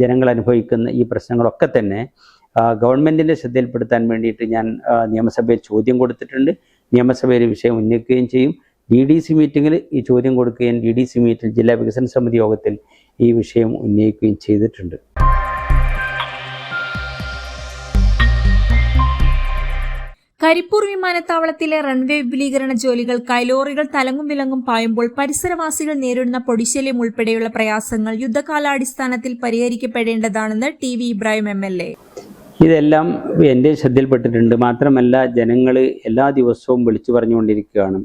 ജനങ്ങൾ അനുഭവിക്കുന്ന ഈ പ്രശ്നങ്ങളൊക്കെ തന്നെ ഗവൺമെന്റിന്റെ ശ്രദ്ധയിൽപ്പെടുത്താൻ വേണ്ടിയിട്ട് ഞാൻ നിയമസഭയിൽ ചോദ്യം കൊടുത്തിട്ടുണ്ട്. നിയമസഭയിൽ വിഷയം ഉന്നയിക്കുകയും ചെയ്യും. ഡി ഡി സി മീറ്റിങ്ങിൽ ഈ ചോദ്യം കൊടുക്കുകയും ഡി ഡി സി മീറ്റിൽ ജില്ലാ വികസന സമിതി യോഗത്തിൽ ഈ വിഷയം ഉന്നയിക്കുകയും ചെയ്തിട്ടുണ്ട്. കരിപ്പൂർ വിമാനത്താവളത്തിലെ റൺവേ വിപുലീകരണ ജോലികൾക്കായി ലോറികൾ തലങ്ങും വിലങ്ങും പായുമ്പോൾ പരിസരവാസികൾ നേരിടുന്ന പൊടിശല്യം ഉൾപ്പെടെയുള്ള പ്രയാസങ്ങൾ യുദ്ധകാലാടിസ്ഥാനത്തിൽ പരിഹരിക്കപ്പെടേണ്ടതാണെന്ന് T V Ibrahim M L A. ഇതെല്ലാം എന്റെ ശ്രദ്ധയിൽപ്പെട്ടിട്ടുണ്ട്. മാത്രമല്ല ജനങ്ങൾ എല്ലാ ദിവസവും വിളിച്ചു പറഞ്ഞുകൊണ്ടിരിക്കുകയാണ്.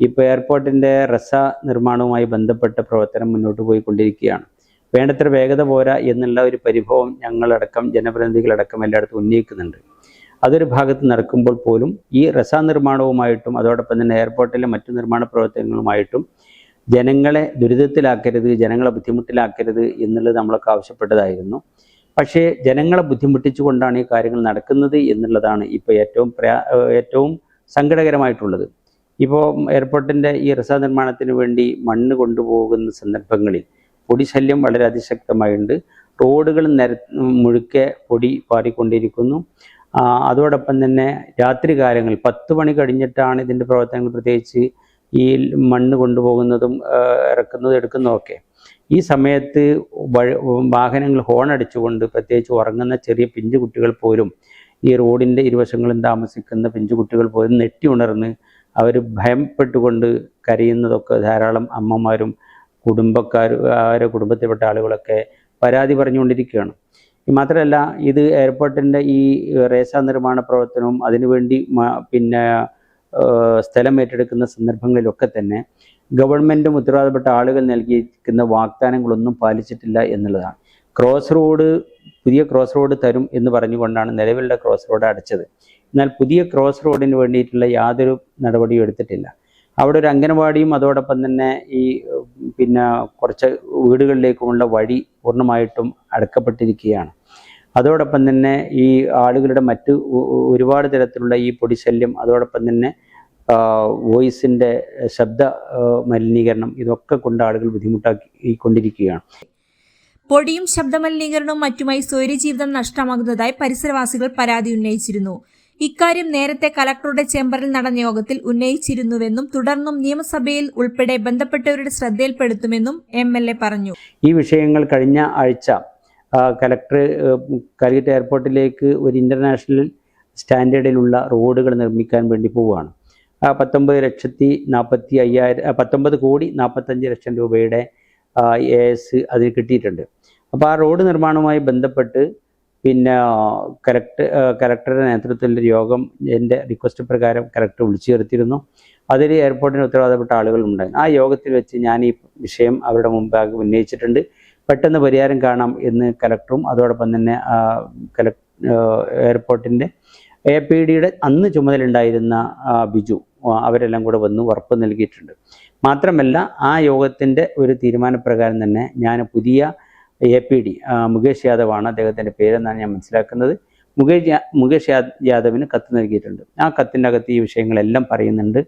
ഇപ്പോൾ എയർപോർട്ടിന്റെ റസ നിർമ്മാണവുമായി ബന്ധപ്പെട്ട പ്രവർത്തനം മുന്നോട്ട് പോയിക്കൊണ്ടിരിക്കുകയാണ്. വേണ്ടത്ര വേഗത പോരാ എന്നുള്ള ഒരു പരിഭവം ഞങ്ങളടക്കം ജനപ്രതിനിധികളടക്കം എല്ലായിടത്തും ഉന്നയിക്കുന്നുണ്ട്. അതൊരു ഭാഗത്ത് നടക്കുമ്പോൾ പോലും ഈ റസ നിർമ്മാണവുമായിട്ടും അതോടൊപ്പം തന്നെ എയർപോർട്ടിലെ മറ്റു നിർമ്മാണ പ്രവർത്തനങ്ങളുമായിട്ടും ജനങ്ങളെ ദുരിതത്തിലാക്കരുത് ജനങ്ങളെ ബുദ്ധിമുട്ടിലാക്കരുത് എന്നുള്ളത് നമ്മളൊക്കെ ആവശ്യപ്പെട്ടതായിരുന്നു. പക്ഷേ ജനങ്ങളെ ബുദ്ധിമുട്ടിച്ചുകൊണ്ടാണ് ഈ കാര്യങ്ങൾ നടക്കുന്നത് എന്നുള്ളതാണ് ഇപ്പോൾ ഏറ്റവും ഏറ്റവും സങ്കടകരമായിട്ടുള്ളത്. ഇപ്പോൾ എയർപോർട്ടിന്റെ ഈ റസ നിർമ്മാണത്തിന് വേണ്ടി മണ്ണ് കൊണ്ടുപോകുന്ന സന്ദർഭങ്ങളിൽ പൊടി ശല്യം വളരെ അതിശക്തമായിട്ടുണ്ട്. റോഡുകൾ നിര മുഴുക്കെ പൊടി പാറിക്കൊണ്ടിരിക്കുന്നു അതോടൊപ്പം തന്നെ രാത്രി കാലങ്ങൾ പത്ത് മണി കഴിഞ്ഞിട്ടാണ് ഇതിന്റെ പ്രവർത്തനങ്ങൾ പ്രത്യേകിച്ച് ഈ മണ്ണ് കൊണ്ടുപോകുന്നതും ഇറക്കുന്നതും എടുക്കുന്നതും ഒക്കെ ഈ സമയത്ത് വാഹനങ്ങൾ ഹോൺ അടിച്ചുകൊണ്ട് പ്രത്യേകിച്ച് ഉറങ്ങുന്ന ചെറിയ പിഞ്ചു കുട്ടികൾ പോലും ഈ റോഡിന്റെ ഇരുവശങ്ങളും താമസിക്കുന്ന പിഞ്ചു കുട്ടികൾ പോലും നെട്ടി ഉണർന്ന് അവർ ഭയപ്പെട്ടുകൊണ്ട് കരയുന്നതൊക്കെ ധാരാളം അമ്മമാരും കുടുംബക്കാരും അവരെ കുടുംബത്തിൽപ്പെട്ട ആളുകളൊക്കെ പരാതി പറഞ്ഞുകൊണ്ടിരിക്കുകയാണ്. മാത്രമല്ല ഇത് എയർപോർട്ടിന്റെ ഈ റേസ നിർമ്മാണ പ്രവർത്തനവും അതിനുവേണ്ടി പിന്നെ സ്ഥലം ഏറ്റെടുക്കുന്ന സന്ദർഭങ്ങളിലൊക്കെ തന്നെ ഗവൺമെന്റും ഉത്തരവാദപ്പെട്ട ആളുകൾ നൽകിയിരിക്കുന്ന വാഗ്ദാനങ്ങളൊന്നും പാലിച്ചിട്ടില്ല എന്നുള്ളതാണ്. ക്രോസ് റോഡ് പുതിയ ക്രോസ് റോഡ് തരും എന്ന് പറഞ്ഞുകൊണ്ടാണ് നിലവിലുള്ള ക്രോസ് റോഡ് അടച്ചത്. എന്നാൽ പുതിയ ക്രോസ് റോഡിന് വേണ്ടിയിട്ടുള്ള യാതൊരു നടപടിയും എടുത്തിട്ടില്ല. അവിടെ ഒരു അംഗനവാടിയും അതോടൊപ്പം തന്നെ ഈ പിന്നെ കുറച്ച് വീടുകളിലേക്കുമുള്ള വഴി പൂർണമായിട്ടും അടക്കപ്പെട്ടിരിക്കുകയാണ്. അതോടൊപ്പം തന്നെ ഈ ആളുകളുടെ മറ്റ് ഒരുപാട് തരത്തിലുള്ള ഈ പൊടിശല്യം അതോടൊപ്പം തന്നെ വോയിസിന്റെ ശബ്ദ മലിനീകരണം ഇതൊക്കെ കൊണ്ട് ആളുകൾ ബുദ്ധിമുട്ടാക്കി കൊണ്ടിരിക്കുകയാണ് പൊടിയും ശബ്ദമലിനീകരണവും മറ്റുമായി സ്വൈര്യജീവിതം നഷ്ടമാകുന്നതായി പരിസരവാസികൾ പരാതി ഉന്നയിച്ചിരുന്നു. ഇക്കാര്യം നേരത്തെ കലക്ടറുടെ ചേംബറിൽ നടന്ന യോഗത്തിൽ ഉന്നയിച്ചിരുന്നുവെന്നും തുടർന്നും നിയമസഭയിൽ ഉൾപ്പെടെ ബന്ധപ്പെട്ടവരുടെ ശ്രദ്ധയിൽപ്പെടുത്തുമെന്നും എം പറഞ്ഞു. ഈ വിഷയങ്ങൾ കഴിഞ്ഞ ആഴ്ച കലക്ടർ കാലിക്കറ്റ് എയർപോർട്ടിലേക്ക് ഒരു ഇന്റർനാഷണൽ സ്റ്റാൻഡേർഡിലുള്ള റോഡുകൾ നിർമ്മിക്കാൻ വേണ്ടി പോവുകയാണ്. പത്തൊമ്പത് ലക്ഷത്തി നാൽപ്പത്തി അയ്യായിരം പത്തൊമ്പത് കോടി നാൽപ്പത്തഞ്ച് ലക്ഷം രൂപയുടെ എ എസ് അതിൽ കിട്ടിയിട്ടുണ്ട്. അപ്പോൾ ആ റോഡ് നിർമ്മാണവുമായി ബന്ധപ്പെട്ട് പിന്നെ കലക്ടർ കലക്ടറുടെ നേതൃത്വത്തിൽ യോഗം എന്റെ റിക്വസ്റ്റ് പ്രകാരം കലക്ടർ വിളിച്ചു ചേർത്തിരുന്നു അതിൽ എയർപോർട്ടിന് ഉത്തരവാദപ്പെട്ട ആളുകളുണ്ടായിരുന്നു ആ യോഗത്തിൽ വെച്ച് ഞാൻ ഈ വിഷയം അവരുടെ മുമ്പാകെ ഉന്നയിച്ചിട്ടുണ്ട്. പെട്ടെന്ന് പരിഹാരം കാണാം എന്ന് കലക്ടറും അതോടൊപ്പം തന്നെ എയർപോർട്ടിന്റെ എ പി ഡിയുടെ അന്ന് ചുമതലയുണ്ടായിരുന്ന ബിജു അവരെല്ലാം കൂടെ വന്ന് ഉറപ്പ് നൽകിയിട്ടുണ്ട്. മാത്രമല്ല ആ യോഗത്തിന്റെ ഒരു തീരുമാനപ്രകാരം തന്നെ ഞാൻ പുതിയ എ പി ഡി മുകേഷ് യാദവാണ് അദ്ദേഹത്തിന്റെ പേരെന്നാണ് ഞാൻ മനസ്സിലാക്കുന്നത്. മുകേഷ് മുകേഷ് യാദവിന് കത്ത് നൽകിയിട്ടുണ്ട്. ആ കത്തിന്റെ അകത്ത് ഈ വിഷയങ്ങളെല്ലാം പറയുന്നുണ്ട്.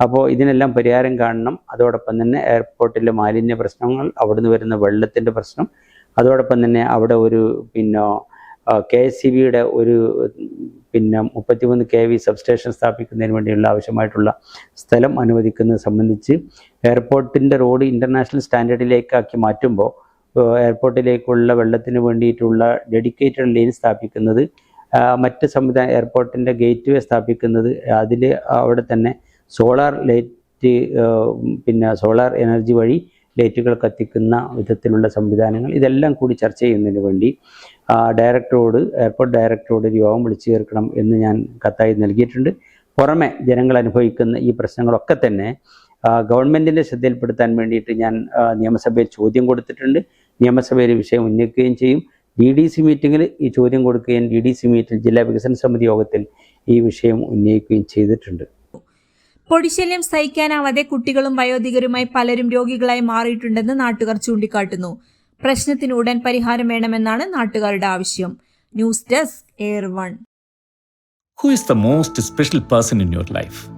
അപ്പോൾ ഇതിനെല്ലാം പരിഹാരം കാണണം. അതോടൊപ്പം തന്നെ എയർപോർട്ടിലെ മാലിന്യ പ്രശ്നങ്ങൾ അവിടുന്ന് വരുന്ന വെള്ളത്തിന്റെ പ്രശ്നം അതോടൊപ്പം തന്നെ അവിടെ ഒരു പിന്നെ കെ എസ് സി ബിയുടെ ഒരു പിന്നെ മുപ്പത്തിമൂന്ന് കെ വി സബ്സ്റ്റേഷൻ സ്ഥാപിക്കുന്നതിന് വേണ്ടിയുള്ള ആവശ്യമായിട്ടുള്ള സ്ഥലം അനുവദിക്കുന്നത് സംബന്ധിച്ച് എയർപോർട്ടിന്റെ റോഡ് ഇന്റർനാഷണൽ സ്റ്റാൻഡേർഡിലേക്കാക്കി മാറ്റുമ്പോൾ എയർപോർട്ടിലേക്കുള്ള വെള്ളത്തിന് വേണ്ടിയിട്ടുള്ള ഡെഡിക്കേറ്റഡ് ലൈൻ സ്ഥാപിക്കുന്നത് മറ്റ് സംവിധാന എയർപോർട്ടിന്റെ ഗേറ്റ് വേ സ്ഥാപിക്കുന്നത് അതിൽ അവിടെ തന്നെ സോളാർ ലൈറ്റ് പിന്നെ സോളാർ എനർജി വഴി ലൈറ്റുകൾ കത്തിക്കുന്ന വിധത്തിലുള്ള സംവിധാനങ്ങൾ ഇതെല്ലാം കൂടി ചർച്ച ചെയ്യുന്നതിന് വേണ്ടി ഡയറക്ടറോട് എയർപോർട്ട് ഡയറക്ടറോട് ഒരു യോഗം വിളിച്ചു ചേർക്കണം എന്ന് ഞാൻ കത്തായി നൽകിയിട്ടുണ്ട്. പുറമെ ജനങ്ങൾ അനുഭവിക്കുന്ന ഈ പ്രശ്നങ്ങളൊക്കെ തന്നെ ഗവൺമെന്റിന്റെ ശ്രദ്ധയിൽപ്പെടുത്താൻ വേണ്ടിയിട്ട് ഞാൻ നിയമസഭയിൽ ചോദ്യം കൊടുത്തിട്ടുണ്ട്. നിയമസഭയിൽ ഈ വിഷയം ഉന്നയിക്കുകയും ചെയ്യും. ഡി ഡി സി മീറ്റിങ്ങിൽ ഈ ചോദ്യം കൊടുക്കുകയും ഡി ഡി സി മീറ്റിൽ ജില്ലാ വികസന സമിതി യോഗത്തിൽ ഈ വിഷയം ഉന്നയിക്കുകയും ചെയ്തിട്ടുണ്ട്. പൊടിശല്യം സഹിക്കാനാവാതെ കുട്ടികളും വയോധികരുമായി പലരും രോഗികളായി മാറിയിട്ടുണ്ടെന്ന് നാട്ടുകാർ ചൂണ്ടിക്കാട്ടുന്നു. പ്രശ്നത്തിന് ഉടൻ പരിഹാരം വേണമെന്നാണ് നാട്ടുകാരുടെ ആവശ്യം. News desk air one. Who is the most special person in your life